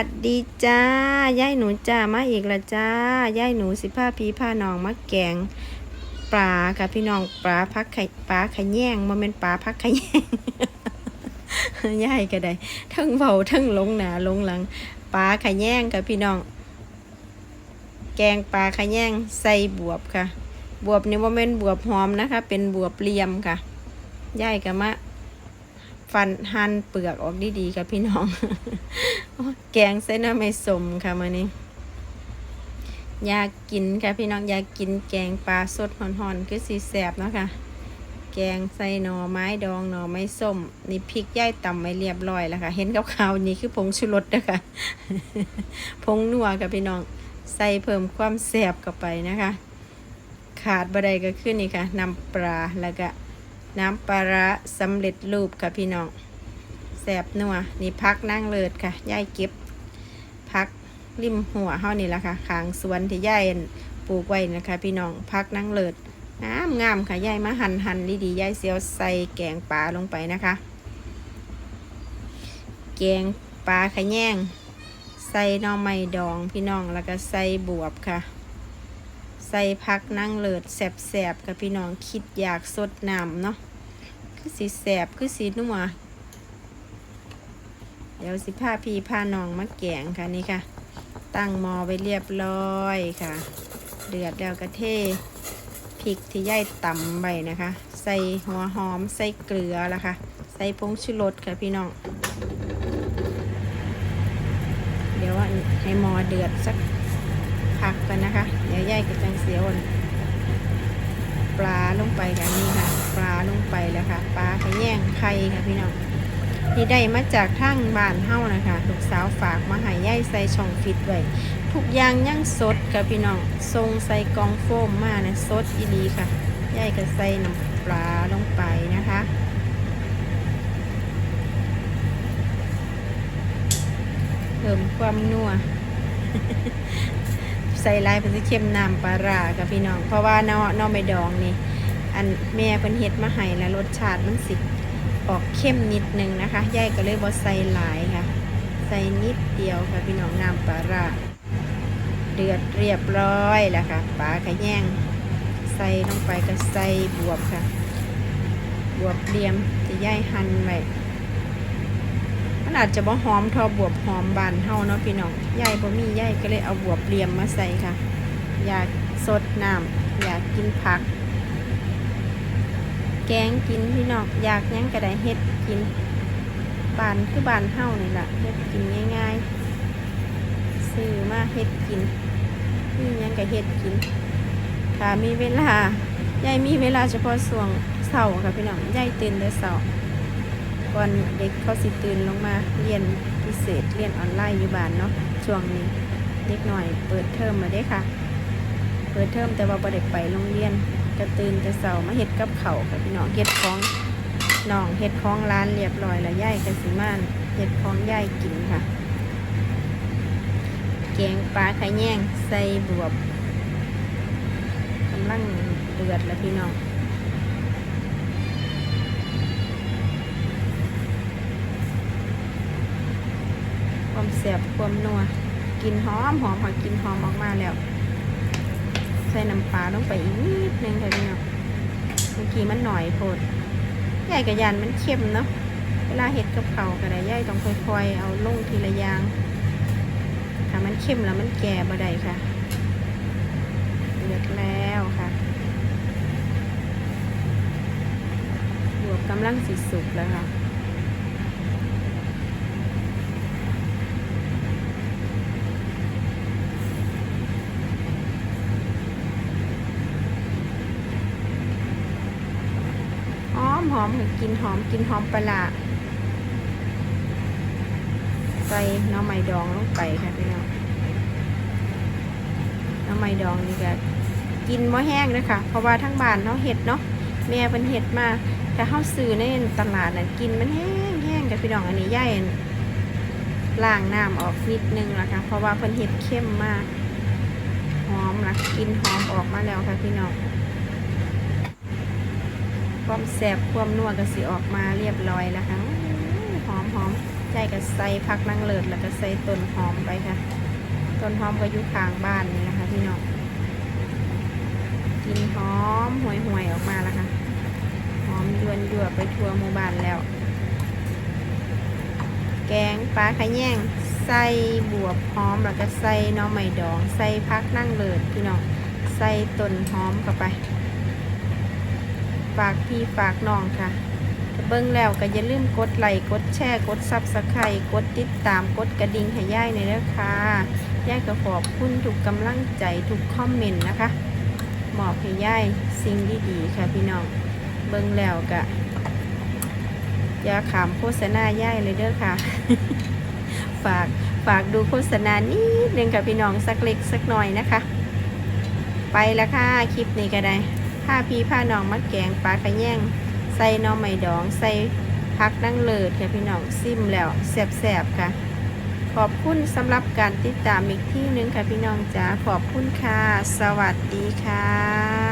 สวัสดีจ้ายายหนูจ้ามาอีกละจ้ายายหนูสิผ้าพีผ้านองมาแกงปลาค่ะพี่น้องปลาพักไข่ปลาไขะแยงมันเป็นปลาพักไขะแยงยายก็ได้ ทั้งเบาทั้งลงหนาลงหลังปลาไขะแยงค่ะพี่น้อง แกงปลาไขะแยงใส่บวบค่ะ บวบนี่ว่าเป็นบวบหอมนะคะ เป็นบวบเลียมค่ะยายก็มา ฟันหั่นเปลือกออกดีๆค่ะพี่น้อง แกงเส้นน้ำไม่สมค่ะมานี้อยากกินค่ะพี่น้องอยากกินแกงปลาสดห่อนๆคือสีแสบเนาะค่ะ แกงใส่หน่อไม้ดองหน่อไม้ส้ม นี่พริกย่ายต่ำไว้เรียบร้อยแล้วค่ะ เห็นขาวๆนี่คือผงชูรสนะคะผงนัวค่ะพี่น้องใส่เพิ่มความแสบเข้าไปนะคะ ขาดบะไดก็ขึ้นนี่ค่ะน้ำปลาแล้วก็ น้ำปลาร้าสำเร็จรูปค่ะพี่น้องแสบนัวนี่พักนั่งเลิศค่ะย่ายเก็บพักริมหัวเฮานี่แหละค่ะขางสวนที่ย่ายปลูกไว้นะคะ พี่น้องพักนั่งเลิศงามงามค่ะย่ายมาหันหันดีๆย่ายเสียวใส่แกงปลาลงไปนะคะ แกงปลาขะแยงใส่น่อไม้ดองพี่น้องแล้วก็ใส่บวบค่ะ ใส่พักนั่งเลิศแสบๆกับพี่น้องคิดอยากสดน้ำเนาะคือสีแสบคือสีนัวเดี๋ยวสิผ้าพีผ้าน้องมาแกงค่ะนี่ค่ะ ตั้งหมอไว้เรียบร้อยค่ะ เดือดแล้วก็เทพริกที่ย่ายต่ำไปนะคะ ใส่หัวหอมใส่เกลือละค่ะ ใส่ผงชูรสค่ะพี่น้อง เดี๋ยวให้หมอเดือดสัก ผักกันนะคะ เดี๋ยวย่ายกับจังเสียวนปลาลงไปกันนี่ค่ะ ปลาลงไปแล้วค่ะ ปลาขะแย่งไข่ค่ะพี่น้องนี่ได้มาจากทางบ้านเฮ้านะคะลูกสาวฝากมาห้ย่ายใส่ช่องฟิตไว้ทุกอย่างยังสดค่ะพี่น้องทรงใส่กองโฟมมานะสดอีหลีค่ะย่ายก็ใส่น้ำปลาลงไปนะคะเพิ่มความนัว ใส่ลายเป็นสิเค็มน้ำปลาร้ากับพี่น้อง เพราะว่านาะนาะไม่ดองนี่ อันแม่เพิ่นเฮ็ดมาให้แล้วรสชาติมันสิออกเข้มนิดนึงนะคะยายก็เลยบ่ใส่หลายค่ะ ใส่นิดเดียวค่ะพี่น้องน้ำปลาร้าเดือดเรียบร้อยแล้วค่ะปลาขะแยงใส่ลงไปก็ใส่บวบค่ะ บวบเรียมที่ยายหั่นไว้ มันอาจจะบ่หอมทอบวบหอมบานเฮาเนาะพี่น้องยายบ่มียายก็เลยเอาบวบเรียมมาใส่ค่ะ อยากสดน้ำอยากกินผัก แกงกินพี่น้องอยากยังก็ไดเฮ็ดกินบานคือบานเฮานี่แหละเฮ็ดกินง่ายๆซื้อมาเฮ็ดกินนี่ยังก็เฮ็ดกินถ้ามีเวลายายมีเวลาเฉพาะช่วงเช้าค่ะพี่น้องยายตื่นแต่เช้า ก่อนเด็กเขาสิตื่นลงมาเรียนพิเศษเรียนออนไลน์อยู่บ้านเนาะช่วงนี้เด็กหน่อยเปิดเทอมมาได้ค่ะ เปิดเทอมแต่ว่าบ่ได้ไปโรงเรียนก็ตื่นแต่เช้ามาเฮ็ดกับเขาวกับพี่น้องเฮ็ดของน้องเฮ็ดของร้านเรียบร้อยแล้วย่ายกันสิมานเฮ็ดของย่ายกินค่ะแกงปลาไขะแยงใส่บวบกำลังเดือดแล้วพี่น้อง ความแสบความนัวกินหอมหอมพอกินหอมออกมาแล้ว ใส่น้ำปลาลงไปอีกนิดนึงค่ะพี่น้องเมื่อกี้มันหน่อยโพดใหญ่กับยันมันเค็มเนาะเวลาเห็ดกับเขาวก็ได้ย่ายต้องค่อยๆ เอาลงทีละอย่างถ้ามันเค็มแล้วมันแก่บ่ได้ค่ะเดือดแล้วค่ะบวบกำลังสิสุกแล้วค่ะ ห อมหอมค่ะกินหอมกินหอมปลาใส่น้ำไม้ดองลงไปค่ะพี่น้องน้ำไม้ดองนี่ก็กินบ่แห้งเลยค่ะเพราะว่าทั้งบ้านเขาเห็ดเนาะแม่เป็นเห็ดมาแต่เขาซื้อในตลาดน่ะกินมันแห้งแห้งกับพี่น้องอันนี้ย่ายล้างน้ำออกนิดนึงละคะเพราะว่าเพิ่นเห็ดเข้มมากหอมละกินหอมออกมาแล้วค่ะพี่น้อง ความแสบความนัวก็สิออกมาเรียบร้อยแล้วค่ะหอมหอมใจายก็ใส่ผักนางเลิศแล้วก็ใส่ต้นหอมไปค่ะ ต้นหอมก็อยู่ข้างบ้านนี่นะคะพี่น้องกินหอมห่วยห่วยๆออกมาแล้วค่ะ หอมยวนยั่วไปทั่วหมู่บ้านแล้ว แกงปลาขะแยงใส่บวบหอมแล้วก็ใส่น่อไม้ดอง ใส่พักนั่งเลิศพี่น้องใส่ต้นหอมเข้าไป ฝากพี่ฝากน้องค่ะเบิ้งแล้วก็อย่าลืมกดไลค์กดแชร์กดซับสไครต์กดติดตามกดกระดิ่งให้ย่ายในอยเด้อค่ะย่ายก็ขอบคุณทุกกำลังใจทุกคอมเมนต์นะคะมอบให้ย่ายสิ่งดีๆค่ะพี่น้องเบิ่งแล้วกะอย่าขามโฆษณาย่ายเลยเด้อค่ะ ฝากฝากดูโฆษณานิดนึงกับพี่น้องสักเล็กสักหน่อยนะคะ ไปแล้วค่ะคลิปนี้ก็ได้ ผ้าพีผ้านองมัดแกงปลาขะแยงใส่น้อไม่ดอง ใส่พักนั่งเลิศค่ะพี่น้องซิมแล้วแสบๆค่ะ ขอบคุณสำหรับการติดตามอีกที่หนึงค่ะพี่น้องจ๋าขอบคุณค่ะ สวัสดีค่ะ